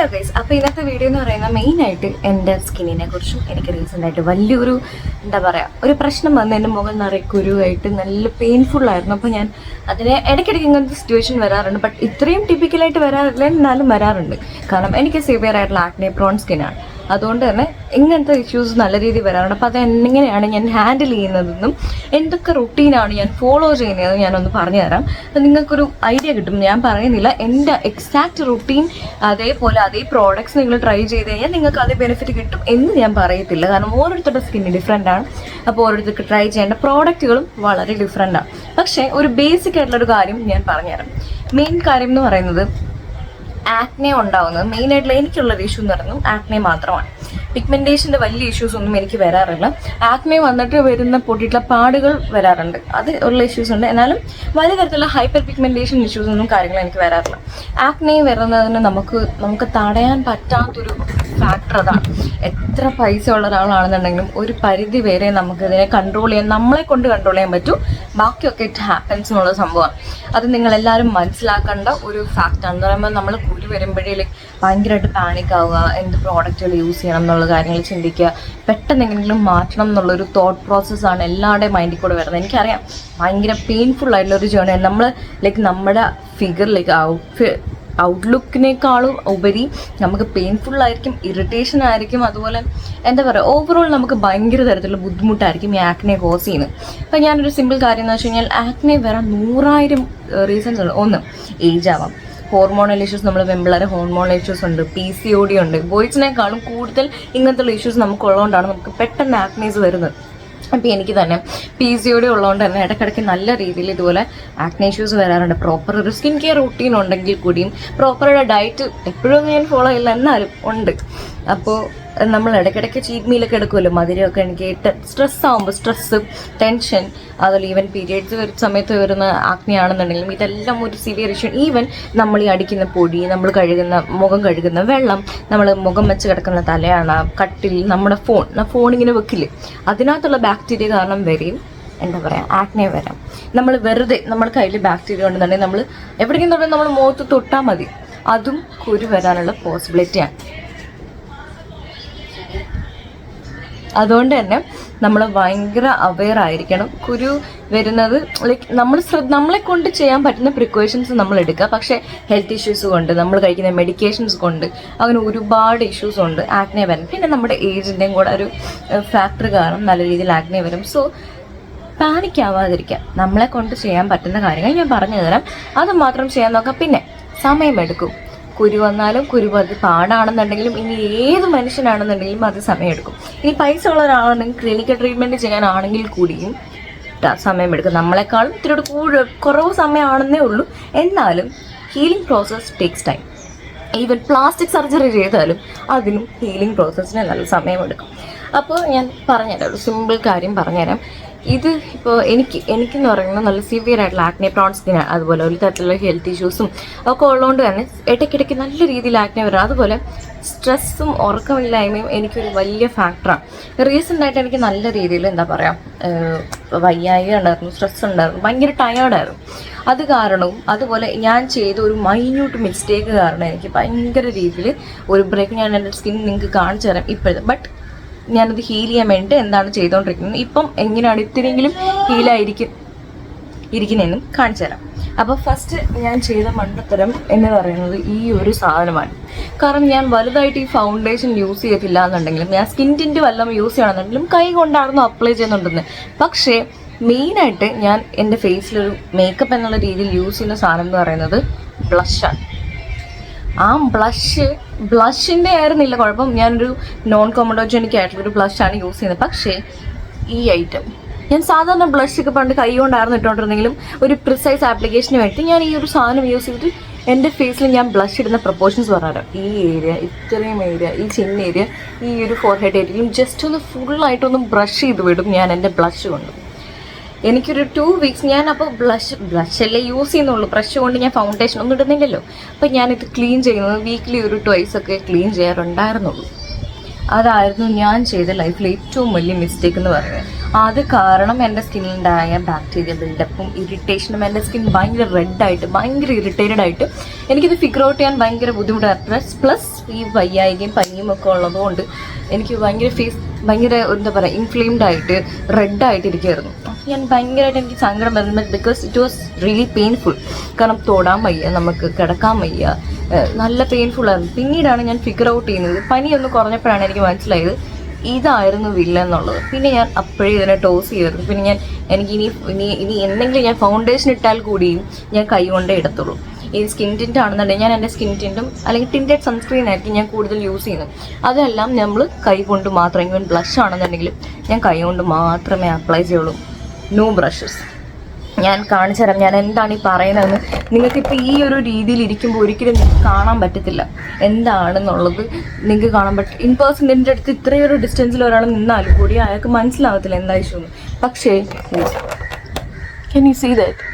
Hello guys അപ്പോൾ ഇന്നത്തെ video എന്ന് പറയുന്നത് മെയിനായിട്ട് എന്റെ സ്കിന്നിനെ കുറിച്ചും എനിക്ക് റീസെന്റ് ആയിട്ട് വലിയൊരു എന്താ പറയുക ഒരു പ്രശ്നം വന്ന് എന്റെ മുഖം നിറയെ കുരുവായിട്ട് നല്ല പെയിൻഫുൾ ആയിരുന്നു. അപ്പോൾ ഞാൻ അതിന് ഇടയ്ക്കിടയ്ക്ക് ഇങ്ങനത്തെ സിറ്റുവേഷൻ വരാറുണ്ട്. ബട്ട് ഇത്രയും ടിപ്പിക്കലായിട്ട് വരാറില്ല എന്നാലും വരാറുണ്ട്. കാരണം എനിക്ക് സിവിയർ ആയിട്ടുള്ള ആക്നെ പ്രോൺ സ്കിന്നാണ് അതുകൊണ്ട് തന്നെ ഇങ്ങനത്തെ ഇഷ്യൂസ് നല്ല രീതിയിൽ വരാറുണ്ട്. അപ്പോൾ അത് എങ്ങനെയാണ് ഞാൻ ഹാൻഡിൽ ചെയ്യുന്നതെന്നും എന്തൊക്കെ റുട്ടീനാണ് ഞാൻ ഫോളോ ചെയ്യുന്നതെന്ന് ഞാനൊന്ന് പറഞ്ഞു തരാം അപ്പോൾ നിങ്ങൾക്കൊരു ഐഡിയ കിട്ടും. ഞാൻ പറയുന്നില്ല. എന്റെ എക്സാക്റ്റ് റുട്ടീൻ അതേപോലെ അതേ പ്രോഡക്ട്സ് നിങ്ങൾ ട്രൈ ചെയ്ത് കഴിഞ്ഞാൽ നിങ്ങൾക്ക് അതേ ബെനിഫിറ്റ് കിട്ടും എന്ന് ഞാൻ പറയത്തില്ല. കാരണം ഓരോരുത്തരുടെ സ്കിന്ന് ഡിഫറെന്റ് ആണ്. അപ്പോൾ ഓരോരുത്തർക്ക് ട്രൈ ചെയ്യേണ്ട പ്രോഡക്റ്റുകളും വളരെ ഡിഫറെന്റ് ആണ്. പക്ഷേ ഒരു ബേസിക് ആയിട്ടുള്ളൊരു കാര്യം ഞാൻ പറഞ്ഞുതരാം. മെയിൻ കാര്യം എന്ന് പറയുന്നത് ആക്നെ ഉണ്ടാവുന്നത് മെയിൻ ആയിട്ടുള്ള എനിക്കുള്ളൊരു ഇഷ്യൂ എന്ന് പറയുന്നത് ആക്നെ മാത്രമാണ്. പിഗ്മെന്റേഷന്റെ വലിയ ഇഷ്യൂസ് ഒന്നും എനിക്ക് വരാറില്ല. ആക്നെ വന്നിട്ട് വരുന്ന പൊട്ടിയിട്ടുള്ള പാടുകൾ വരാറുണ്ട്. അത് ഉള്ള ഇഷ്യൂസ് ഉണ്ട്. എന്നാലും വലിയ തരത്തിലുള്ള ഹൈപ്പർ പിഗ്മെന്റേഷൻ ഇഷ്യൂസ് ഒന്നും കാര്യങ്ങളും എനിക്ക് വരാറില്ല. ആക്നെ വരുന്നതിന് നമുക്ക് നമുക്ക് തടയാൻ പറ്റാത്തൊരു ഫാക്ടർ അതാണ് എത്ര പൈസ ഉള്ള ഒരാളാണെന്നുണ്ടെങ്കിലും ഒരു പരിധി വരെ നമുക്ക് ഇതിനെ കൺട്രോൾ ചെയ്യാൻ നമ്മളെ കൊണ്ട് കൺട്രോൾ ചെയ്യാൻ പറ്റും. ബാക്കിയൊക്കെ ഇറ്റ് ഹാപ്പൻസ് എന്നുള്ള സംഭവമാണ്. അത് നിങ്ങൾ എല്ലാവരും മനസ്സിലാക്കേണ്ട ഒരു ഫാക്റ്റാണ് എന്ന് പറയുമ്പോൾ നമ്മൾ കൂലി വരുമ്പോഴേ ഭയങ്കരമായിട്ട് പാനിക് ആവുക എന്ത് പ്രോഡക്റ്റുകൾ യൂസ് ചെയ്യണം എന്നുള്ള കാര്യങ്ങൾ ചിന്തിക്കുക. പെട്ടെന്ന് എങ്ങനെയെങ്കിലും മാറ്റണം എന്നുള്ളൊരു തോട്ട് പ്രോസസ്സാണ് എല്ലാവരുടെയും മൈൻഡിൽ കൂടെ വരുന്നത്. എനിക്കറിയാം ഭയങ്കര പെയിൻഫുൾ ആയിട്ടുള്ള ഒരു ജേണി നമ്മൾ ലൈക്ക് നമ്മുടെ ഫിഗറിലേക്ക് ഔട്ട് ഔട്ട്ലുക്കിനേക്കാളും ഉപരി നമുക്ക് പെയിൻഫുൾ ആയിരിക്കും ഇറിറ്റേഷൻ ആയിരിക്കും. അതുപോലെ എന്താ പറയുക ഓവറോൾ നമുക്ക് ഭയങ്കര തരത്തിലുള്ള ബുദ്ധിമുട്ടായിരിക്കും ഈ ആക്നെ കോസ് ചെയ്യുന്നത്. അപ്പം ഞാനൊരു സിമ്പിൾ കാര്യം എന്ന് വെച്ച് കഴിഞ്ഞാൽ ആക്നെ വരാൻ നൂറായിരം റീസൺസ് ഉണ്ട്. ഒന്ന് ഏജ് ആവാം. ഹോർമോണൽ ഇഷ്യൂസ് നമ്മൾ വെമ്പിളരെ ഹോർമോണൽ ഇഷ്യൂസ് ഉണ്ട് പി സി ഒ ഡി ഉണ്ട്. ബോയ്സിനേക്കാളും കൂടുതൽ ഇങ്ങനത്തെ ഇഷ്യൂസ് നമുക്കുള്ളതുകൊണ്ടാണ് നമുക്ക് പെട്ടെന്ന് ആക്നേസ് വരുന്നത്. അപ്പോൾ എനിക്ക് തന്നെ. പി സി ഒ ഡി ഉള്ളതുകൊണ്ട് തന്നെ ഇടയ്ക്കിടയ്ക്ക് നല്ല രീതിയിൽ ഇതുപോലെ ആക്നെ ഇഷ്യൂസ് വരാറുണ്ട്. പ്രോപ്പർ ഒരു സ്കിൻ കെയർ റൂട്ടീൻ ഉണ്ടെങ്കിൽ കൂടിയും പ്രോപ്പറുടെ ഡയറ്റ് എപ്പോഴും ഞാൻ ഫോളോ ചെയ്യില്ല എന്നാലും ഉണ്ട്. അപ്പോൾ നമ്മൾ ഇടയ്ക്കിടയ്ക്ക് ചീറ്റ് മീലൊക്കെ എടുക്കുമല്ലോ മധുരമൊക്കെ എനിക്ക് സ്ട്രെസ് ആകുമ്പോൾ സ്ട്രെസ് ടെൻഷൻ അതുപോലെ ഈവൻ പീരിയഡ്സ് ഒരു സമയത്ത് വരുന്ന ആഗ്നി ആണെന്നുണ്ടെങ്കിലും ഇതെല്ലാം ഒരു സിവിയർ ഇഷ്യൂ ഈവൻ നമ്മൾ ഈ അടിക്കുന്ന പൊടി നമ്മൾ കഴുകുന്ന മുഖം കഴുകുന്ന വെള്ളം നമ്മൾ മുഖം വെച്ച് കിടക്കുന്ന തലയാണ് കട്ടിൽ നമ്മുടെ ഫോൺ ഫോൺ ഇങ്ങനെ വെക്കില്ല? അതിനകത്തുള്ള ബാക്ടീരിയ കാരണം വരെയും എന്താ പറയുക ആക്നെ വരാം. നമ്മൾ വെറുതെ നമ്മുടെ കയ്യിൽ ബാക്ടീരിയ ഉണ്ടെന്നുണ്ടെങ്കിൽ നമ്മൾ എവിടെയെങ്കിലും നമ്മൾ മുഖത്ത് തൊട്ടാൽ മതി. അതും കുരു വരാനുള്ള പോസിബിലിറ്റിയാണ് അതുകൊണ്ട് തന്നെ നമ്മൾ ഭയങ്കര അവെയർ ആയിരിക്കണം. കുരു വരുന്നത് ലൈക്ക് നമ്മൾ നമ്മളെ കൊണ്ട് ചെയ്യാൻ പറ്റുന്ന പ്രിക്കോഷൻസ് നമ്മൾ എടുക്കുക. പക്ഷേ ഹെൽത്ത് ഇഷ്യൂസ് കൊണ്ട് നമ്മൾ കഴിക്കുന്ന മെഡിക്കേഷൻസ് കൊണ്ട് അങ്ങനെ ഒരുപാട് ഇഷ്യൂസ് ഉണ്ട്. ആക്നെ വരും. പിന്നെ നമ്മുടെ ഏജിന്റെയും കൂടെ ഒരു ഫാക്ടർ കാരണം നല്ല രീതിയിൽ ആക്നെ വരും. സോ പാനിക് ആവാതിരിക്കാം നമ്മളെ കൊണ്ട് ചെയ്യാൻ പറ്റുന്ന കാര്യങ്ങൾ ഞാൻ പറഞ്ഞു തരാം അത് മാത്രം ചെയ്യാൻ നോക്കാം. പിന്നെ സമയമെടുക്കും. കുരു വന്നാലും കുരു പാടാണെന്നുണ്ടെങ്കിലും ഇനി ഏത് മനുഷ്യനാണെന്നുണ്ടെങ്കിലും അത് സമയമെടുക്കും. ഇനി പൈസ ഉള്ള ഒരാളാണെങ്കിൽ ക്ലിനിക്കൽ ട്രീറ്റ്മെന്റ് ചെയ്യാനാണെങ്കിൽ കൂടിയും സമയമെടുക്കും. നമ്മളെക്കാളും ഇത്തിരി കൂടുതൽ കുറവ് സമയമാണെന്നേ ഉള്ളൂ. എന്നാലും healing process takes time even plastic surgery ചെയ്താലും അതിനും ഹീലിംഗ് പ്രോസസ്സിന് നല്ല സമയമെടുക്കും. അപ്പോൾ ഞാൻ പറഞ്ഞുതരാം ഒരു സിമ്പിൾ കാര്യം പറഞ്ഞുതരാം. ഇത് ഇപ്പോൾ എനിക്ക് എനിക്കെന്ന് പറയുന്നത് നല്ല സിവിയർ ആയിട്ടുള്ള ആക്നെ പ്രോൺ സ്കിനാണ് അതുപോലെ ഒരു തരത്തിലുള്ള ഹെൽത്ത് ഇഷ്യൂസും ഒക്കെ ഉള്ളതുകൊണ്ട് തന്നെ ഇടയ്ക്കിടയ്ക്ക് നല്ല രീതിയിൽ ആക്നെ വരും. അതുപോലെ സ്ട്രെസ്സും ഉറക്കമില്ലായ്മയും എനിക്കൊരു വലിയ ഫാക്ടറാണ് റീസെന്റ് ആയിട്ട് എനിക്ക് നല്ല രീതിയിൽ എന്താ പറയുക വയ്യായ ഉണ്ടായിരുന്നു സ്ട്രെസ് ഉണ്ടായിരുന്നു ഭയങ്കര ടയേർഡായിരുന്നു അത് കാരണവും അതുപോലെ ഞാൻ ചെയ്ത ഒരു മൈന്യൂട്ട് മിസ്റ്റേക്ക് കാരണം എനിക്ക് ഭയങ്കര രീതിയിൽ ഒരു ബ്രേക്ക് ഞാൻ എന്റെ സ്കിൻ നിങ്ങൾക്ക് കാണിച്ചു തരാം ഇപ്പോഴത്തെ. ബട്ട് ഞാനത് ഹീൽ ചെയ്യാൻ വേണ്ടിയിട്ട് എന്താണ് ചെയ്തുകൊണ്ടിരിക്കുന്നത് ഇപ്പം എങ്ങനെയാണ് ഇത്തിരിയെങ്കിലും ഹീലായിരിക്കും ഇരിക്കുന്നതെന്നും കാണിച്ചു തരാം. അപ്പോൾ ഫസ്റ്റ് ഞാൻ ചെയ്ത മണ്ടത്തരം എന്ന് പറയുന്നത് ഈ ഒരു സാധനമാണ്. കാരണം ഞാൻ വലുതായിട്ട് ഈ ഫൗണ്ടേഷൻ യൂസ് ചെയ്തില്ല എന്നുണ്ടെങ്കിലും ഞാൻ സ്കിൻ ടിന്റ് വല്ലതും യൂസ് ചെയ്യണമെന്നുണ്ടെങ്കിലും കൈ കൊണ്ടായിരുന്നു അപ്ലൈ ചെയ്യുന്നുണ്ടെന്ന്. പക്ഷേ മെയിനായിട്ട് ഞാൻ എന്റെ ഫേസിലൊരു മേക്കപ്പ് എന്നുള്ള രീതിയിൽ യൂസ് ചെയ്യുന്ന സാധനം എന്ന് പറയുന്നത് ബ്ലഷാണ് ആ ബ്ലഷ് ബ്ലഷിന്റെ ആയിരുന്നില്ല കുഴപ്പം. ഞാനൊരു നോൺ കൊമഡോജനിക് ആയിട്ടുള്ളൊരു ബ്ലഷാണ് യൂസ് ചെയ്യുന്നത്. പക്ഷേ ഈ ഐറ്റം ഞാൻ സാധാരണ ബ്ലഷ് ഒക്കെ പണ്ട് കൈ കൊണ്ടായിരുന്നു ഇട്ടുകൊണ്ടിരുന്നെങ്കിലും ഒരു പ്രിസൈസ് ആപ്ലിക്കേഷന് വേണ്ടി ഞാൻ ഈ ഒരു സാധനം യൂസ് ചെയ്തിട്ട് എന്റെ ഫേസിൽ ഞാൻ ബ്ലഷ് ഇടുന്ന പ്രപ്പോർഷൻസ് പറഞ്ഞുതരാം. ഈ ഏരിയ ഇത്രയും ഏരിയ ഈ ചിന്ന ഏരിയ ഈ ഒരു ഫോർഹെഡ് ഏരിയയും ജസ്റ്റ് ഒന്ന് ഫുള്ളായിട്ടൊന്ന് ബ്രഷ് ചെയ്ത് വിടും ഞാൻ എന്റെ ബ്ലഷ് കൊണ്ട്. എനിക്കൊരു ടു വീക്സ് ഞാൻ അപ്പോൾ ബ്ലഷ് ബ്ലഷ് അല്ലേ യൂസ് ചെയ്യുന്നുള്ളൂ. ബ്രഷ് കൊണ്ട് ഞാൻ ഫൗണ്ടേഷൻ ഒന്നും ഇടുന്നില്ലല്ലോ. അപ്പോൾ ഞാനിത് ക്ലീൻ ചെയ്യുന്നത് വീക്ക്ലി ഒരു ട്വൈസ് ഒക്കെ ക്ലീൻ ചെയ്യാറുണ്ടായിരുന്നുള്ളൂ. അതായിരുന്നു ഞാൻ ചെയ്ത ലൈഫിലെ ഏറ്റവും വലിയ മിസ്റ്റേക്ക് എന്ന് പറയുന്നത്. അത് കാരണം എന്റെ സ്കിന്നിലുണ്ടായ ബാക്ടീരിയ ബിൽഡപ്പും ഇറിറ്റേഷനും എന്റെ സ്കിൻ ഭയങ്കര റെഡായിട്ട് ഭയങ്കര ഇറിറ്റേറ്റഡ് ആയിട്ട് എനിക്കിത് ഫിഗർ ഔട്ട് ചെയ്യാൻ ഭയങ്കര ബുദ്ധിമുട്ടായിരുന്നു. പ്ലസ് പ്ലസ് ഈ വയ്യായികയും പനിയും ഒക്കെ ഉള്ളതുകൊണ്ട് എനിക്ക് ഭയങ്കര ഫേസ് ഭയങ്കര എന്താ പറയുക ഇൻഫ്ലെയിംഡ് ആയിട്ട് റെഡായിട്ട് ഇരിക്കുമായിരുന്നു ഞാൻ ഭയങ്കരമായിട്ട് എനിക്ക് സങ്കടം വരുന്നത് because it was really painful കാരണം തൊടാൻ വയ്യ നമുക്ക് കിടക്കാൻ വയ്യ നല്ല പെയിൻഫുൾ ആയിരുന്നു. പിന്നീടാണ് ഞാൻ ഫിഗർ ഔട്ട് ചെയ്യുന്നത് പനി ഒന്ന് കുറഞ്ഞപ്പോഴാണ് എനിക്ക് മനസ്സിലായത് ഇതായിരുന്നു വില്ല എന്നുള്ളത്. പിന്നെ ഞാൻ അപ്പോഴേ ഇതിനെ ടോസ് ചെയ്തിരുന്നു. പിന്നെ ഞാൻ എനിക്ക് ഇനി ഇനി ഇനി എന്തെങ്കിലും ഞാൻ ഫൗണ്ടേഷൻ ഇട്ടാൽ കൂടിയും ഞാൻ കൈ കൊണ്ടേ ഇടത്തുള്ളൂ. ഈ സ്കിൻ ടിന്റ് ആണെന്നുണ്ടെങ്കിൽ ഞാൻ എന്റെ സ്കിൻ ടിന്റും അല്ലെങ്കിൽ ടിന്റഡ് സൺസ്ക്രീൻ ആയിരിക്കും ഞാൻ കൂടുതൽ യൂസ് ചെയ്യുന്നത്. അതെല്ലാം നമ്മൾ കൈ കൊണ്ട് മാത്രം ഈവൻ ബ്ലഷ് ആണെന്നുണ്ടെങ്കിലും ഞാൻ കൈ കൊണ്ട് മാത്രമേ അപ്ലൈ ചെയ്യുള്ളൂ. നോ ബ്രഷസ് ഞാൻ കാണിച്ചു തരാം ഞാൻ എന്താണ് ഈ പറയുന്നതെന്ന്. നിങ്ങൾക്കിപ്പോൾ ഈ ഒരു രീതിയിൽ ഇരിക്കുമ്പോൾ ഒരിക്കലും നിങ്ങൾക്ക് കാണാൻ പറ്റത്തില്ല. എന്താണെന്നുള്ളത് നിങ്ങൾക്ക് കാണാൻ പറ്റും ഇൻ പേഴ്സൺ എന്റെ അടുത്ത് ഇത്രയൊരു ഡിസ്റ്റൻസിൽ ഒരാൾ നിന്നാലും കൂടി അയാൾക്ക് മനസ്സിലാവത്തില്ല എന്താ ഇഷ്യൂ പക്ഷേ കെൻ യു സീ ദാറ്റ്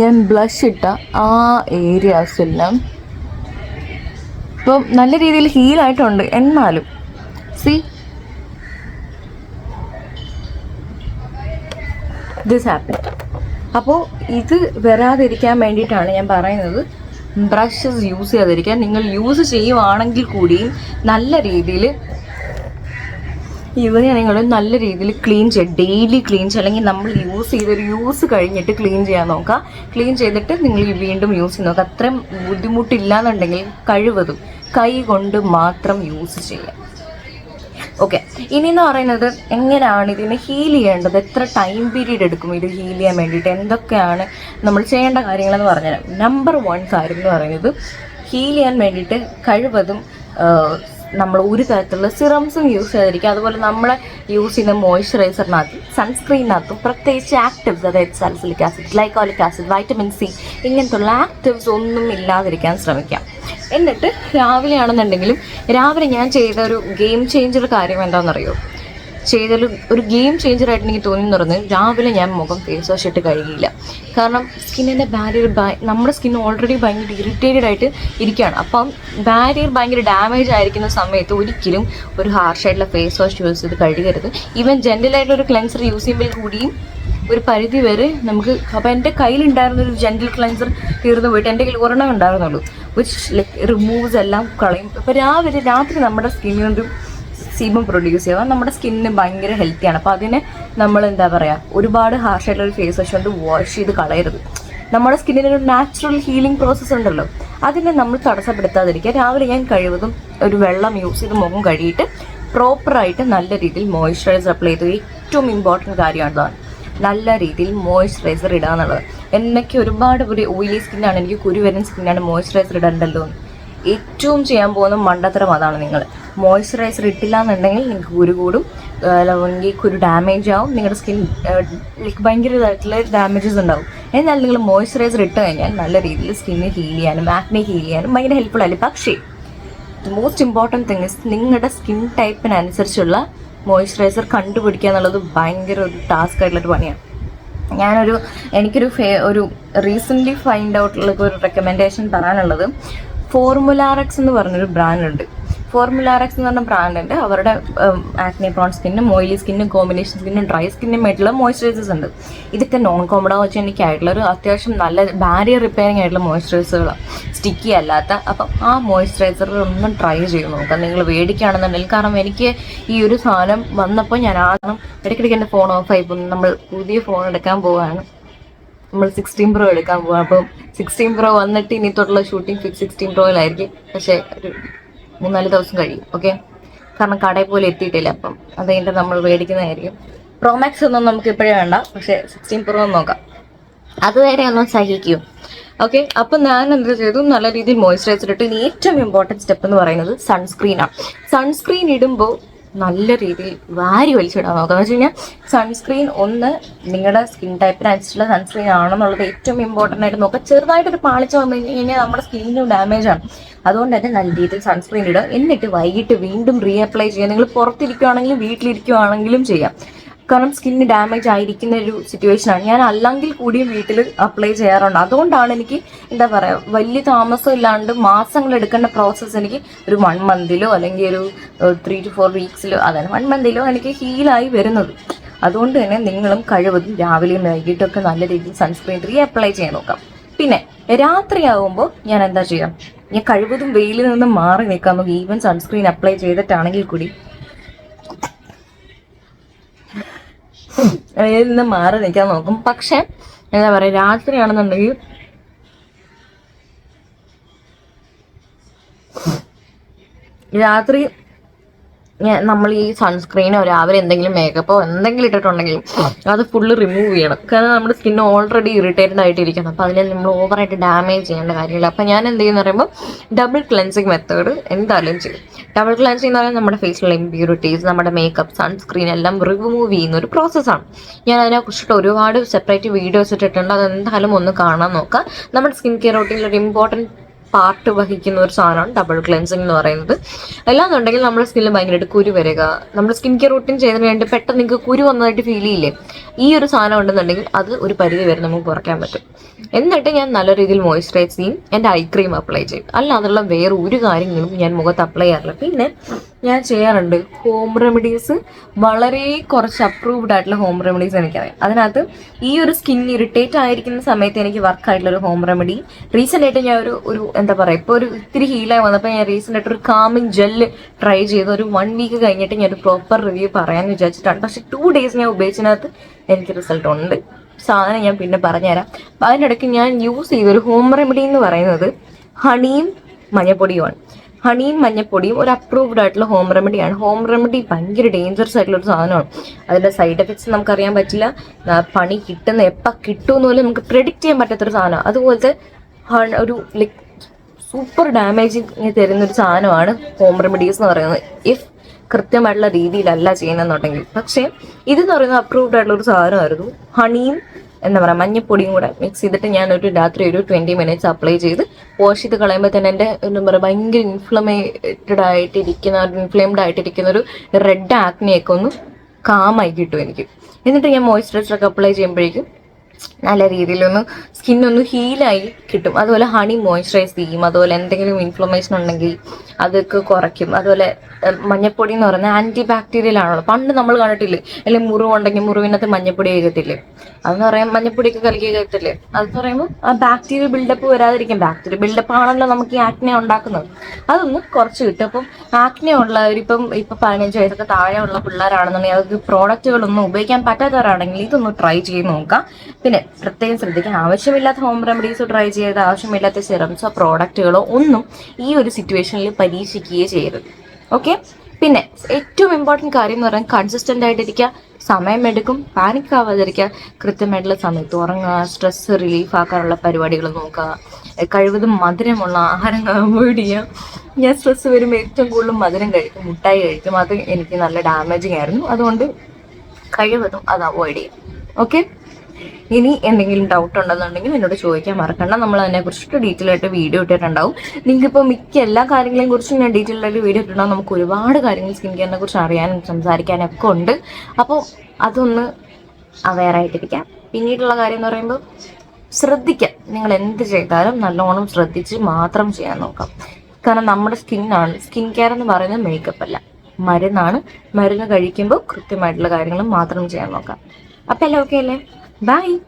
ഞാൻ ബ്ലഷ് ഇട്ട ആ ഏരിയാസ് എല്ലാം ഇപ്പം നല്ല രീതിയിൽ ഹീലായിട്ടുണ്ട് എന്നാലും. സി ദിസ് ഹാപ്പൻ അപ്പോൾ ഇത് വരാതിരിക്കാൻ വേണ്ടിയിട്ടാണ് ഞാൻ പറയുന്നത് ബ്രഷസ് യൂസ് ചെയ്യാതിരിക്കാൻ. നിങ്ങൾ യൂസ് ചെയ്യുവാണെങ്കിൽ കൂടിയും നല്ല രീതിയിൽ ഇവരെ നിങ്ങൾ നല്ല രീതിയിൽ ക്ലീൻ ചെയ്യുക ഡെയിലി ക്ലീൻ ചെയ്യുക അല്ലെങ്കിൽ നമ്മൾ യൂസ് ചെയ്തൊരു യൂസ് കഴിഞ്ഞിട്ട് ക്ലീൻ ചെയ്യാൻ നോക്കുക ക്ലീൻ ചെയ്തിട്ട് നിങ്ങൾ വീണ്ടും യൂസ് ചെയ്ത് നോക്കുക അത്രയും ബുദ്ധിമുട്ടില്ലാന്നുണ്ടെങ്കിൽ കഴിവതും കൈ കൊണ്ട് മാത്രം യൂസ് ചെയ്യുക ഓക്കെ ഇനി എന്ന് പറയുന്നത് എങ്ങനെയാണ് ഇതിനെ ഹീൽ ചെയ്യേണ്ടത്? എത്ര ടൈം പീരീഡ് എടുക്കും ഇത് ഹീൽ ചെയ്യാൻ വേണ്ടിയിട്ട്? എന്തൊക്കെയാണ് നമ്മൾ ചെയ്യേണ്ട കാര്യങ്ങളെന്ന് പറഞ്ഞുതരാം. നമ്പർ വൺ കാര്യം എന്ന് പറയുന്നത് ഹീൽ ചെയ്യാൻ വേണ്ടിയിട്ട് കഴിവതും നമ്മൾ ഒരു തരത്തിലുള്ള സിറംസും യൂസ് ചെയ്തിരിക്കുക അതുപോലെ നമ്മൾ യൂസ് ചെയ്യുന്ന മോയ്സ്ചറൈസറിനകത്തും സൺസ്ക്രീനകത്തും പ്രത്യേകിച്ച് ആക്റ്റീവ്സ് അതായത് salicylic acid glycolic acid vitamin C ഇങ്ങനത്തുള്ള actives ഒന്നും ഇല്ലാതിരിക്കാൻ ശ്രമിക്കാം എന്നിട്ട് രാവിലെ ആണെന്നുണ്ടെങ്കിലും രാവിലെ ഞാൻ ചെയ്ത ഒരു ഗെയിം ചേഞ്ചർ കാര്യം എന്താണെന്നറിയോ? ചെയ്തൊരു ഒരു ഗെയിം ചേഞ്ചറായിട്ട് എനിക്ക് തോന്നി പറഞ്ഞത് രാവിലെ ഞാൻ മുഖം ഫേസ് വാഷ് ഇട്ട് കഴുകിയില്ല. കാരണം സ്കിന്നിന്റെ ബാരിയർ നമ്മുടെ സ്കിൻ ഓൾറെഡി ഭയങ്കര ഇറിറ്റേറ്റഡ് ആയിട്ട് ഇരിക്കുകയാണ്. അപ്പം ബാരിയർ ഭയങ്കര ഡാമേജ് ആയിരിക്കുന്ന സമയത്ത് ഒരിക്കലും ഒരു ഹാർഷായിട്ടുള്ള ഫേസ് വാഷ് യൂസ് ചെയ്ത് കഴുകരുത്. ഈവൻ ജെന്റലായിട്ടുള്ള ഒരു ക്ലെൻസർ യൂസ് ചെയ്യുമ്പോൾ കൂടിയും ഒരു പരിധി വരെ നമുക്ക് അപ്പോൾ എന്റെ കയ്യിലുണ്ടായിരുന്ന ഒരു ജെന്റൽ ക്ലെൻസർ തീർന്നു പോയിട്ട് എന്റെ കയ്യിൽ ഒരെണ്ണം ഉണ്ടായിരുന്നുള്ളൂ. വിച്ച് ലൈക്ക് റിമൂവ്സ് എല്ലാം കളയും. അപ്പോൾ രാവിലെ രാത്രി നമ്മുടെ സ്കിന്നിൽ സീബം പ്രൊഡ്യൂസ് ചെയ്യുക. നമ്മുടെ സ്കിന്നിന് ഭയങ്കര ഹെൽത്തിയാണ് അപ്പോൾ അതിന് നമ്മൾ എന്താ പറയുക ഒരുപാട് ഹാർഷായിട്ടുള്ള ഒരു ഫേസ് വാഷ് കൊണ്ട് വാഷ് ചെയ്ത് കളയരുത്. നമ്മുടെ സ്കിന്നിന് ഒരു നാച്ചുറൽ ഹീലിംഗ് പ്രോസസ്സ് ഉണ്ടല്ലോ. അതിനെ നമ്മൾ തടസ്സപ്പെടുത്താതിരിക്കുക. രാവിലെ ഞാൻ കഴിവതും ഒരു വെള്ളം യൂസ് ചെയ്ത് മുഖം കഴുകിയിട്ട് പ്രോപ്പറായിട്ട് നല്ല രീതിയിൽ മോയ്സ്ചറൈസർ അപ്ലൈ ചെയ്ത് ഏറ്റവും ഇമ്പോർട്ടന്റ് കാര്യമാണ് നല്ല രീതിയിൽ മോയ്സ്ചറൈസർ ഇടുക എന്നുള്ളത് എന്നൊക്കെ ഒരുപാട് ഒരു ഓയിലി സ്കിന്നാണ് എനിക്ക് കുരുവരൻ സ്കിന്നാണ് മോയ്സ്ചറൈസർ ഇടണ്ടല്ലോ ഏറ്റവും ചെയ്യാൻ പോകുന്ന മണ്ടത്തരം അതാണ് നിങ്ങൾ മോയ്സ്ചറൈസർ ഇട്ടില്ല എന്നുണ്ടെങ്കിൽ നിങ്ങൾക്ക് കുരു കൂടും. അല്ലെങ്കിൽ കുരു ഡാമേജ് ആവും. നിങ്ങളുടെ സ്കിൻ ലൈക്ക് ഭയങ്കര ഇതായിട്ടുള്ള ഡാമേജസ് ഉണ്ടാവും. എന്നാൽ നിങ്ങൾ മോയ്സ്ചറൈസർ ഇട്ട് കഴിഞ്ഞാൽ നല്ല രീതിയിൽ സ്കിന്ന് ഹീൽ ചെയ്യാനും ആക്നെ ഹീൽ ചെയ്യാനും ഭയങ്കര ഹെൽപ്ഫുൾ ആയി പക്ഷേ the most important thing is നിങ്ങളുടെ സ്കിൻ ടൈപ്പിനനുസരിച്ചുള്ള മോയ്സ്ചറൈസർ കണ്ടുപിടിക്കുക എന്നുള്ളത് ഭയങ്കര ഒരു ടാസ്ക് ആയിട്ടുള്ളൊരു പണിയാണ് ഞാനൊരു എനിക്കൊരു ഫേ ഒരു റീസെന്റ്ലി ഫൈൻഡ് ഔട്ടുള്ള ഒരു റെക്കമെൻഡേഷൻ പറയാനുള്ളത് ഫോർമുലാറക്സ് എന്ന് പറഞ്ഞൊരു ബ്രാൻഡുണ്ട്. ഫോർമുലാറക്സ് എന്ന് പറഞ്ഞ ബ്രാൻഡുണ്ട്. അവരുടെ ആക്നെ പ്രോൺ സ്കിന്നും ഓയിലി സ്കിന്നും കോമ്പിനേഷൻ സ്കിന്നും ഡ്രൈ സ്കിന്നും ആയിട്ടുള്ള മോയ്സ്ചറൈസേഴ്സ് ഉണ്ട്. ഇതൊക്കെ നോൺ കോമഡോജനിക് ആയിട്ടുള്ള ഒരു അത്യാവശ്യം നല്ല ബാരിയർ റിപ്പയറിംഗ് ആയിട്ടുള്ള മോയ്സ്ചറൈസറുകളാണ് സ്റ്റിക്കി അല്ലാത്ത അപ്പം ആ മോയ്സ്ചറൈസർ ഒന്നും ട്രൈ ചെയ്ത് നോക്കാം. നിങ്ങൾ മേടിക്കുകയാണെന്നുണ്ടെങ്കിൽ കാരണം എനിക്ക് ഈ ഒരു സാധനം വന്നപ്പോൾ ഞാൻ ആദ്യം ഇടയ്ക്കിടയ്ക്ക് എന്റെ ഫോൺ ഓഫ് ആയി നമ്മൾ പുതിയ ഫോൺ എടുക്കാൻ പോവുകയാണ്. നമ്മൾ സിക്സ്റ്റീൻ പ്രോ എടുക്കാൻ പോവാം. അപ്പം സിക്സ്റ്റീൻ പ്രോ വന്നിട്ട് ഇനി തൊട്ടുള്ള ഷൂട്ടിംഗ് ഫിക്സ് സിക്സ്റ്റീൻ പ്രോയിലായിരിക്കും പക്ഷേ ഒരു മൂന്നാൽ ദിവസം കഴിയും. ഓക്കെ കാരണം കടയിൽ പോലും എത്തിയിട്ടില്ല. അപ്പം അത് കഴിഞ്ഞിട്ട് നമ്മൾ മേടിക്കുന്നതായിരിക്കും. പ്രോമാക്സ് ഒന്നും നമുക്ക് ഇപ്പോഴേ വേണ്ട. പക്ഷേ സിക്സ്റ്റീൻ പ്രോ നോക്കാം. അതുവരെ ഒന്ന് സഹിക്കൂ. ഓക്കെ അപ്പം ഞാൻ എന്താ ചെയ്തു? നല്ല രീതിയിൽ മോയ്സ്ചറൈസർ ഇട്ട് ഇനി ഏറ്റവും ഇമ്പോർട്ടന്റ് സ്റ്റെപ്പ് എന്ന് പറയുന്നത് സൺസ്ക്രീനാണ് സൺസ്ക്രീൻ ഇടുമ്പോൾ നല്ല രീതിയിൽ വാരി വലിച്ചിടാൻ നോക്കുക എന്ന് വെച്ച് കഴിഞ്ഞാൽ സൺസ്ക്രീൻ ഒന്ന് നിങ്ങളുടെ സ്കിൻ ടൈപ്പിന് ടൈപ്പിനനുസരിച്ചുള്ള സൺസ്ക്രീൻ ആണെന്നുള്ളത് ഏറ്റവും ഇമ്പോർട്ടന്റ് ആയിട്ട് നോക്കുക. ചെറുതായിട്ടൊരു പാളിച്ച വന്നു കഴിഞ്ഞ് കഴിഞ്ഞാൽ നമ്മുടെ സ്കിന്നിന് ഡാമേജ് ആണ്. അതുകൊണ്ട് തന്നെ നല്ല രീതിയിൽ സൺസ്ക്രീൻ ഇടുക. എന്നിട്ട് വൈകിട്ട് വീണ്ടും റീ അപ്ലൈ ചെയ്യുക. നിങ്ങൾ പുറത്തിരിക്കുകയാണെങ്കിലും വീട്ടിലിരിക്കുകയാണെങ്കിലും ചെയ്യാം. കാരണം സ്കിന്ന് ഡാമേജ് ആയിരിക്കുന്ന ഒരു സിറ്റുവേഷൻ ആണ്. ഞാൻ അല്ലെങ്കിൽ കൂടിയും വീട്ടിൽ അപ്ലൈ ചെയ്യാറുണ്ട്. അതുകൊണ്ടാണ് എനിക്ക് എന്താ പറയുക വലിയ താമസം ഇല്ലാണ്ട് മാസങ്ങൾ എടുക്കേണ്ട പ്രോസസ്സ് എനിക്ക് ഒരു വൺ മന്തിലോ അല്ലെങ്കിൽ ഒരു ത്രീ ടു ഫോർ വീക്സിലോ അതാണ് വൺ മന്തിലോ എനിക്ക് ഹീലായി വരുന്നത്. അതുകൊണ്ട് തന്നെ നിങ്ങളും കഴിവതും രാവിലെയും വൈകിട്ടൊക്കെ നല്ല രീതിയിൽ സൺസ്ക്രീൻ റീ അപ്ലൈ ചെയ്യാൻ നോക്കാം. പിന്നെ രാത്രി ആകുമ്പോൾ ഞാൻ എന്താ ചെയ്യാം? ഞാൻ കഴിവതും വെയിലിൽ നിന്ന് മാറി നിൽക്കാൻ നോക്കി ഈവൻ സൺസ്ക്രീൻ അപ്ലൈ ചെയ്തിട്ടാണെങ്കിൽ കൂടി വെയിലിൽ നിന്ന് മാറി നിൽക്കാൻ നോക്കും. പക്ഷെ എന്താ പറയുക രാത്രിയാണെന്നുണ്ടെങ്കിൽ രാത്രി നമ്മൾ ഈ സൺസ്ക്രീനോ രാവിലെ എന്തെങ്കിലും മേക്കപ്പോ എന്തെങ്കിലും ഇട്ടിട്ടുണ്ടെങ്കിലും അത് ഫുള്ള് റിമൂവ് ചെയ്യണം. കാരണം നമ്മുടെ സ്കിൻ ഓൾറെഡി ഇറിറ്റേറ്റഡ് ആയിട്ടിരിക്കണം. അപ്പോൾ അതിനെ നമ്മൾ ഓവറായിട്ട് ഡാമേജ് ചെയ്യേണ്ട കാര്യമില്ല. അപ്പോൾ ഞാൻ എന്ത് ചെയ്യുന്ന പറയുമ്പോൾ ഡബിൾ ക്ലെൻസിങ് മെത്തേഡ് എന്തായാലും ചെയ്യും. ഡബിൾ ക്ലെൻസിങ് എന്ന് പറയുന്നത് നമ്മുടെ ഫേസിലുള്ള ഇമ്പ്യൂരിറ്റീസ് നമ്മുടെ മേക്കപ്പ് സൺസ്ക്രീൻ എല്ലാം റിമൂവ് ചെയ്യുന്ന ഒരു പ്രോസസ്സാണ് ഞാൻ അതിനെക്കുറിച്ചിട്ട് ഒരുപാട് സെപ്പറേറ്റ് വീഡിയോസ് ഇട്ടിട്ടുണ്ട്. അത് എന്തായാലും ഒന്ന് കാണാൻ നോക്കാം. നമ്മുടെ സ്കിൻ കെയർ റൂട്ടീനിൽ ഒരു ഇമ്പോർട്ടന്റ് പാർട്ട് വഹിക്കുന്ന ഒരു സാധനമാണ് ഡബിൾ ക്ലെൻസിങ് എന്ന് പറയുന്നത്. അല്ലാന്നുണ്ടെങ്കിൽ നമ്മുടെ സ്കിന്നിൽ ഭയങ്കരമായിട്ട് കുരു വരിക. നമ്മുടെ സ്കിൻ കെയർ റൂട്ടീൻ ചെയ്തതിന് വേണ്ടി പെട്ടെന്ന് നിങ്ങൾക്ക് കുരു വന്നതായിട്ട് ഫീൽ ചെയ്യില്ലേ? ഈ ഒരു സാധനം ഉണ്ടെന്നുണ്ടെങ്കിൽ അത് ഒരു പരിധി വരെ നമുക്ക് കുറയ്ക്കാൻ പറ്റും. എന്നിട്ട് ഞാൻ നല്ല രീതിയിൽ മോയ്സ്ചറൈസ് ചെയ്യും. എന്റെ ഐ ക്രീം അപ്ലൈ ചെയ്യും. അല്ലാതുള്ള വേറെ ഒരു കാര്യങ്ങളും ഞാൻ മുഖത്ത് അപ്ലൈ ചെയ്യാറില്ല. പിന്നെ ഞാൻ ചെയ്യാറുണ്ട് ഹോം റെമഡീസ് വളരെ കുറച്ച് അപ്രൂവ്ഡ് ആയിട്ടുള്ള ഹോം റെമഡീസ് എനിക്കറിയാം. അതിനകത്ത് ഈ ഒരു സ്കിൻ ഇറിറ്റേറ്റ് ആയിരിക്കുന്ന സമയത്ത് എനിക്ക് വർക്ക് ആയിട്ടുള്ള ഒരു ഹോം റെമഡി റീസെന്റ് ആയിട്ട് ഞാൻ ഒരു ഒരു എന്താ പറയുക ഇപ്പോൾ ഒരു ഇത്തിരി ഹീലായി വന്നപ്പോൾ ഞാൻ റീസെന്റ് ആയിട്ട് ഒരു കാമിങ് ജെല്ല് ട്രൈ ചെയ്ത് ഒരു വൺ വീക്ക് കഴിഞ്ഞിട്ട് ഞാൻ ഒരു പ്രോപ്പർ റിവ്യൂ പറയാൻ വിചാരിച്ചിട്ടാണ്. പക്ഷേ ടു ഡേയ്സ് ഞാൻ ഉപയോഗിച്ചതിനകത്ത് എനിക്ക് റിസൾട്ട് ഉണ്ട്. സാധനം ഞാൻ പിന്നെ പറഞ്ഞുതരാം. അപ്പം അതിനിടയ്ക്ക് ഞാൻ യൂസ് ചെയ്തൊരു ഹോം റെമഡി എന്ന് പറയുന്നത് ഹണിയും മഞ്ഞപ്പൊടിയുമാണ് ഹണിയും മഞ്ഞപ്പൊടിയും ഒരു അപ്രൂവ്ഡ് ആയിട്ടുള്ള ഹോം റെമഡിയാണ് ഹോം റെമഡി ഭയങ്കര ഡേഞ്ചറസ് ആയിട്ടുള്ള ഒരു സാധനമാണ്. അതിന്റെ സൈഡ് എഫക്ട്സ് നമുക്കറിയാൻ പറ്റില്ല. പണി കിട്ടുന്ന എപ്പോൾ കിട്ടുമെന്ന് പോലും നമുക്ക് പ്രെഡിക്റ്റ് ചെയ്യാൻ പറ്റാത്തൊരു സാധനമാണ്. അതുപോലത്തെ ഒരു ലൈക്ക് സൂപ്പർ ഡാമേജിങ് തരുന്ന ഒരു സാധനമാണ് ഹോം റെമഡീസ് എന്ന് പറയുന്നത്. ഇഫ് കൃത്യമായിട്ടുള്ള രീതിയിലല്ല ചെയ്യുന്നതെന്നുണ്ടെങ്കിൽ. പക്ഷേ ഇതെന്ന് പറയുന്നത് അപ്രൂവ്ഡ് ആയിട്ടുള്ള ഒരു സാധനമായിരുന്നു. ഹണിയും എന്താ പറയുക മഞ്ഞപ്പൊടിയും കൂടെ മിക്സ് ചെയ്തിട്ട് ഞാൻ ഒരു രാത്രി ഒരു ട്വന്റി മിനിറ്റ്സ് അപ്ലൈ ചെയ്ത് വാഷ് ചെയ്ത് കളയുമ്പോൾ തന്നെ എന്റെ എന്താ പറയുക ഭയങ്കര ഇൻഫ്ലമേറ്റഡ് ആയിട്ടിരിക്കുന്ന ഇൻഫ്ലെയിംഡ് ആയിട്ടിരിക്കുന്ന ഒരു റെഡ് ആക്നെയൊക്കെ ഒന്ന് കാമായി കിട്ടും എനിക്ക്. എന്നിട്ട് ഞാൻ മോയ്സ്ചറൈസറൊക്കെ അപ്ലൈ ചെയ്യുമ്പോഴേക്കും നല്ല രീതിയിലൊന്ന് സ്കിന്നൊന്ന് ഹീലായി കിട്ടും. അതുപോലെ ഹണി മോയ്സ്ചറൈസ് ചെയ്യും. അതുപോലെ എന്തെങ്കിലും ഇൻഫ്ലമേഷൻ ഉണ്ടെങ്കിൽ അതൊക്കെ കുറയ്ക്കും. അതുപോലെ മഞ്ഞപ്പൊടി എന്ന് പറയുന്നത് ആന്റി ബാക്ടീരിയൽ ആണല്ലോ. പണ്ട് നമ്മൾ കണ്ടിട്ടില്ലേ? അല്ലെങ്കിൽ മുറിവുണ്ടെങ്കിൽ മുറിവിനകത്ത് മഞ്ഞപ്പൊടി കഴിക്കത്തില്ലേ അതെന്ന് പറയാൻ മഞ്ഞപ്പൊടിയൊക്കെ കലക്കി കഴിക്കത്തില്ലേ അതെന്ന് പറയുമ്പോൾ ആ ബാക്ടീരിയ ബിൽഡപ്പ് വരാതിരിക്കും. ബാക്ടീരിയ ബിൽഡപ്പ് ആണല്ലോ നമുക്ക് ഈ ആക്നെ ഉണ്ടാക്കുന്നത്. അതൊന്ന് കുറച്ച് കിട്ടും. അപ്പം ആക്നെ ഉള്ളവരിപ്പം ഇപ്പം പതിനഞ്ച് വയസ്സൊക്കെ താഴെയുള്ള പിള്ളേരാണെന്നുണ്ടെങ്കിൽ അവർക്ക് പ്രോഡക്റ്റുകളൊന്നും ഉപയോഗിക്കാൻ പറ്റാത്തവരാണെങ്കിൽ ഇതൊന്ന് ട്രൈ ചെയ്ത് നോക്കാം. പിന്നെ പ്രത്യേകം ശ്രദ്ധിക്കാൻ ആവശ്യമില്ലാത്ത ഹോം റെമഡീസോ ട്രൈ ചെയ്ത് ആവശ്യമില്ലാത്ത സിറംസോ പ്രോഡക്റ്റുകളോ ഒന്നും ഈ ഒരു സിറ്റുവേഷനിൽ പരീക്ഷിക്കുകയേ ചെയ്യരുത്. ഓക്കെ പിന്നെ ഏറ്റവും ഇമ്പോർട്ടന്റ് കാര്യം എന്ന് പറയുന്നത് കൺസിസ്റ്റന്റ് ആയിട്ടിരിക്കുക. സമയമെടുക്കും പാനിക് ആവാതിരിക്കുക. കൃത്യമായിട്ടുള്ള സമയത്ത് ഉറങ്ങുക. സ്ട്രെസ് റിലീഫ് ആക്കാനുള്ള പരിപാടികൾ നോക്കുക. കഴിവതും മധുരമുള്ള ആഹാരങ്ങൾ അവോയ്ഡ് ചെയ്യുക. ഞാൻ സ്ട്രെസ് വരുമ്പോൾ ഏറ്റവും കൂടുതൽ മധുരം കഴിക്കും. മുട്ടായി കഴിക്കും. അത് എനിക്ക് നല്ല ഡാമേജിങ് ആയിരുന്നു. അതുകൊണ്ട് കഴിവതും അത് അവോയ്ഡ് ചെയ്യും. ഓക്കെ ഇനി എന്തെങ്കിലും ഡൗട്ട് ഉണ്ടെന്നുണ്ടെങ്കിൽ എന്നോട് ചോദിക്കാൻ മറക്കണ്ട. നമ്മൾ അതിനെ അതിനെക്കുറിച്ചിട്ട് ഡീറ്റെയിൽ ആയിട്ട് വീഡിയോ ഇട്ടിട്ടുണ്ടാവും. നിങ്ങൾക്ക് ഇപ്പോൾ മിക്ക എല്ലാ കാര്യങ്ങളെയും കുറിച്ചും ഞാൻ ഡീറ്റെയിൽ ആയിട്ട് വീഡിയോ ഇട്ടിട്ടുണ്ടാവും. നമുക്ക് ഒരുപാട് കാര്യങ്ങൾ സ്കിൻ കെയറിനെ കുറിച്ച് അറിയാനും സംസാരിക്കാനും ഒക്കെ ഉണ്ട്. അപ്പോൾ അതൊന്ന് അവെയർ ആയിട്ടിരിക്കാം. പിന്നീടുള്ള കാര്യം എന്ന് പറയുമ്പോൾ ശ്രദ്ധിക്കാം. നിങ്ങൾ എന്ത് ചെയ്താലും നല്ലോണം ശ്രദ്ധിച്ച് മാത്രം ചെയ്യാൻ നോക്കാം. കാരണം നമ്മുടെ സ്കിന്നാണ് സ്കിൻ കെയർ എന്ന് പറയുന്നത് മേക്കപ്പ് അല്ല. മരുന്നാണ്. മരുന്ന് കഴിക്കുമ്പോൾ കൃത്യമായിട്ടുള്ള കാര്യങ്ങൾ മാത്രം ചെയ്യാൻ നോക്കാം. അപ്പം എല്ലാം ഓക്കെ അല്ലേ? Bye!